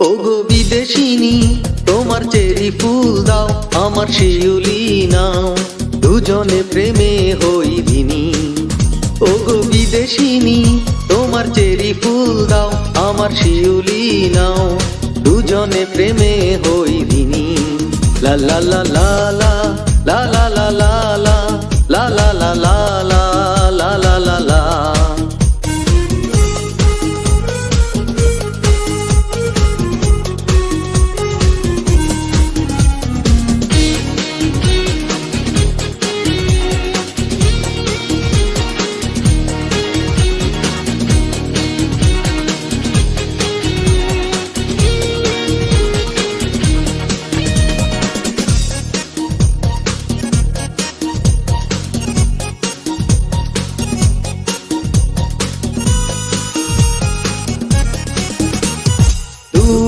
ওগো বিদেশিনী, তোমার চেরি ফুল দাও, আমার শিউলি নাও। দুজনে প্রেমে হই দিনী ওগো বিদেশিনী, তোমার চেরি ফুল দাও, আমার শিউলি নাও। দুজনে প্রেমে হই লা লা লা লা লা লা লা লা লা।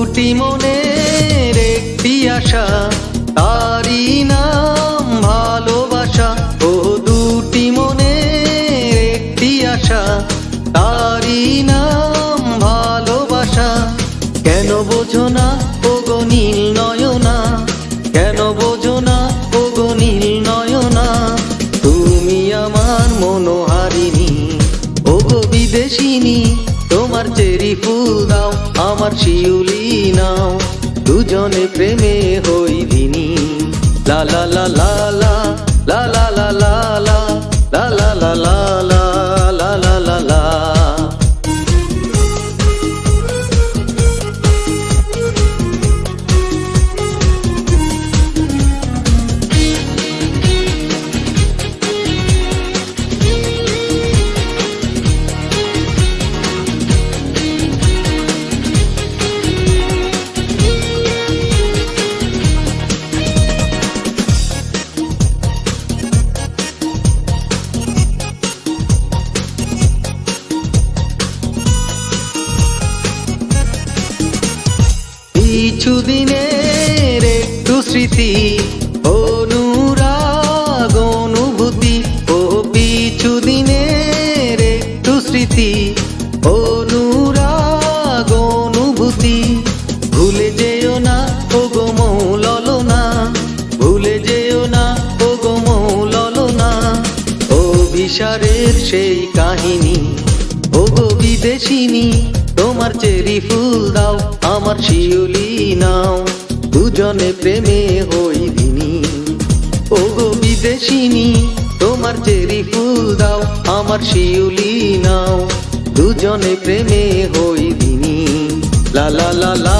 দুটি মনের একটি আশা তারি নাম ভালোবাসা। ও দুটি মনের একটি আশা তারি ফুল দাও আমার শিউলি নাও। দুজনে প্রেমে হই দিনী লা লা লা লা কিছু দিনের একটু স্মৃতি অনুরাগ, অনুভূতি ও পিছু দিনের একটু স্মৃতি অনুরাগ, অনুভূতি। ভুলে যেও না ও গো মৌলনা ভুলে যেও না ও গো মৌলনা ও বিশারের সেই কাহিনী ও গো বিদেশিনী, তোমার চেরি ফুল দাও। আমার শিউলি নাও, দুজনে প্রেমে হই দিনি ও গো বিদেশিনী, তোমার চেরি ফুল দাও, আমার শিউলি নাও, দুজনে প্রেমে হই দিনি লা লা লা লা লা